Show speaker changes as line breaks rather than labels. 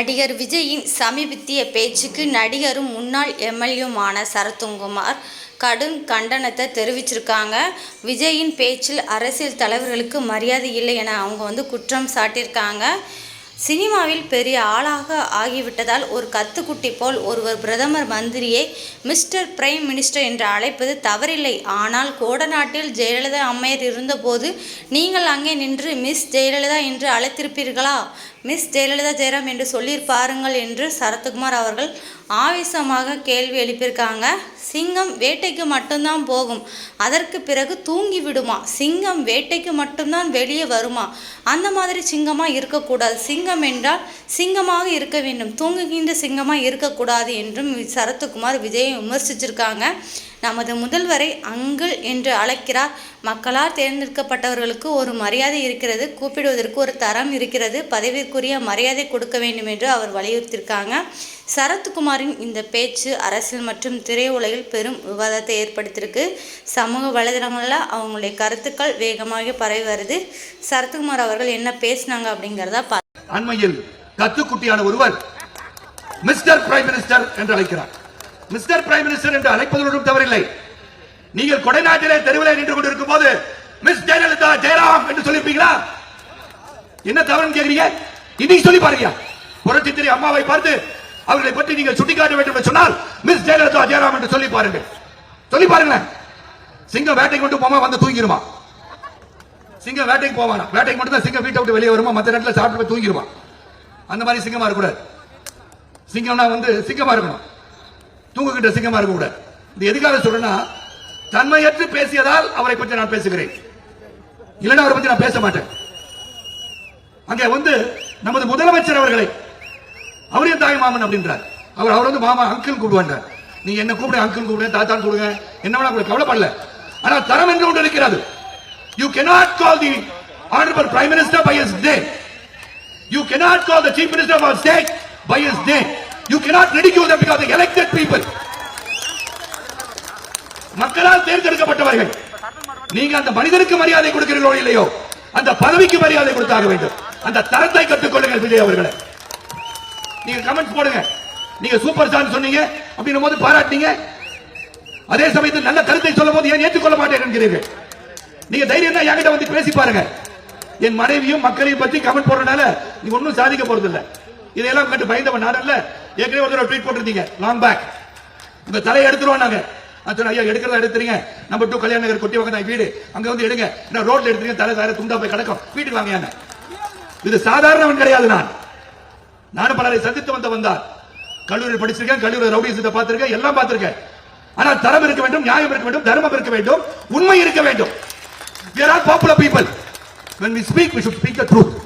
நடிகர் விஜயின் சமீபத்திய பேச்சுக்கு நடிகரும் முன்னாள் எம்எல்ஏமான சரத்குமார் கடும் கண்டனத்தை தெரிவிச்சிருக்காங்க. விஜயின் பேச்சில் அரசியல் தலைவர்களுக்கு மரியாதை இல்லை என அவங்க வந்து குற்றம் சாட்டியிருக்காங்க. சினிமாவில் பெரிய ஆளாக ஆகிவிட்டதால் ஒரு கத்துக்குட்டி போல் ஒருவர் பிரதமர் மந்திரியை மிஸ்டர் பிரைம் மினிஸ்டர் என்று அழைப்பது தவறில்லை. ஆனால் கோடநாட்டில் ஜெயலலிதா அம்மையர் இருந்தபோது நீங்கள் அங்கே நின்று மிஸ் ஜெயலலிதா என்று அழைத்திருப்பீர்களா? மிஸ் ஜெயலலிதா ஜெயராம் என்று சொல்லியிருப்பாருங்கள் என்று சரத்குமார் அவர்கள் ஆவேசமாக கேள்வி எழுப்பியிருக்காங்க. சிங்கம் வேட்டைக்கு மட்டும்தான் போகும். அதற்கு பிறகு தூங்கி விடுமா சிங்கம் வேட்டைக்கு மட்டும்தான் வெளியே வருமா? அந்த மாதிரி சிங்கமாக இருக்கக்கூடாது. சிங்கம் என்றால் சிங்கமாக இருக்க வேண்டும். தூங்குகின்ற சிங்கமாக இருக்கக்கூடாது என்றும் சரத்குமார் விஜயை விமர்சிச்சிருக்காங்க. நமது முதல்வரை அங்கிள் என்று அழைக்கிறார். மக்களால் தேர்ந்தெடுக்கப்பட்டவர்களுக்கு ஒரு மரியாதை இருக்கிறது. கூப்பிடுவதற்கு ஒரு தரம் இருக்கிறது. பதவிக்குரிய மரியாதை கொடுக்க வேண்டும் என்று அவர் வலியுறுத்தியிருக்காங்க. சரத்குமாரின் இந்த பேச்சு அரசியல் மற்றும் திரையுலகில் பெரும் விவாதத்தை ஏற்படுத்தியிருக்கு. சமூக வலைதளங்களில் அவங்களுடைய கருத்துக்கள் வேகமாக பரவி வருது. சரத்குமார் அவர்கள் என்ன பேசினாங்க அப்படிங்கிறத பா
அண்மையில் கத்துக்குட்டியான ஒருவர் மிஸ்டர் பிரைம் மினிஸ்டர் என்று அழைக்கிறார். மிஸ்டர் பிரைம் மினிஸ்டர் என்று அழைப்பதோடும் தவறில்லை. நீங்கள் கொடைநாட்டிலே தெருவில் நின்று கொண்டிருக்கும் போது மிஸ் ஜெயலலிதா ஜெயராம் என்று சொல்லியிருப்பீங்களா? என்ன தவறுன்னு கேக்குறீங்க? இன்னைக்கு சொல்லி பாருங்க. புரட்சித்திரி அம்மாவை பார்த்து அவர்களை பற்றி நீங்கள் சுட்டிக்காட்ட வேண்டும் என்று சொன்னால் மிஸ் ஜெயலலிதா ஜெயராம் என்று சொல்லி பாருங்க சொல்லி பாருங்களேன். சிங்கம் வேட்டை கொண்டு போமா வந்து தூங்கிடுமா சிங்கம் வேட்டைக்கு போவானா? வேட்டைக்கு மட்டும் தான் சிங்கம் வீட்டை விட்டு வெளியே வருமா? மற்ற நேரத்தில் சாப்பிட்டு போய் அந்த மாதிரி சிங்கமா இருக்கக்கூடாது. சிங்கம்னா வந்து சிங்கமா இருக்கணும். தூங்குகிட்ட சிங்கமா இருக்கக்கூடாது. இது எதுக்காக சொல்றேன்னா தன்மையற்று பேசியதால் அவரை பற்றி நான் பேசுகிறேன். இல்லைன்னா அவரை பற்றி நான் பேச மாட்டேன். அங்கே வந்து நமது முதலமைச்சர் அவர்களை அவரையும் தாய் மாமன் அப்படின்றார். அவர் அவர் வந்து மாமா அங்கிள் கூப்பிடுவார் நீ என்ன கூப்பிடு அங்கிள் கூப்பிடு தாத்தான் கூப்பிடுங்க. என்ன வேணா கூட கவலைப்படல. ஆனா தரம் என்று ஒன்று இருக்கிறது. You cannot call the honorable prime minister by his name. You cannot call the chief minister of our state by his name. You cannot ridicule them because they elected people. மக்களால் தேர்ந்தெடுக்கப்பட்டவர்கள். நீங்க அந்த மனிதனுக்கு மரியாதை கொடுக்கிறீர்களோ இல்லையோ அந்த பதவிக்கு மரியாதை கொடுத்தாக வேண்டும். அந்த தரத்தை கற்றுக்கொள்ளுங்கள் விஜய் அவர்களை. நீங்க கமெண்ட் போடுங்க. நீங்க சூப்பர் ஸ்டார் சொன்னீங்க அப்படின்னும் போது பாராட்டினீங்க. அதே சமயத்தில் நல்ல கருத்தை சொல்லும் போது ஏன் ஏற்றுக்கொள்ள மாட்டேன் என்கிறீர்கள்? நீங்க தைரியம் தான் என்கிட்ட வந்து பேசி பாருங்க. என் மனைவியும் மக்களையும் பத்தி கமெண்ட் போடுறதுனால நீங்க ஒன்றும் சாதிக்க போறது இல்ல இதெல்லாம் கண்டு பயந்தவன் நான் ஏற்கனவே ஒரு ட்வீட் போட்டிருந்தீங்க. லாங் பேக் உங்க தலையை எடுத்துருவோம் நாங்க. அத்தனை ஐயா எடுக்கிறதா எடுத்துறீங்க? நம்ம டூ கல்யாண நகர் கொட்டி வாங்க வீடு. அங்க வந்து எடுங்க. என்ன ரோட்ல எடுத்துறீங்க தலை தலை துண்டா போய் கிடக்கும். வீட்டுக்கு வாங்க இது சாதாரணவன் கிடையாது நான். நானும் பலரை சந்தித்து வந்த வந்தார் கல்லூரியில் படிச்சிருக்கேன். கல்லூரி ரவுடிசத்தை பார்த்திருக்கேன். எல்லாம் பார்த்திருக்கேன். ஆனால் தரம் இருக்க வேண்டும் நியாயம் இருக்க வேண்டும் தர்மம் இருக்க வேண்டும் உண்மை இருக்க வேண்டும். We are all popular people. When we speak we should speak the truth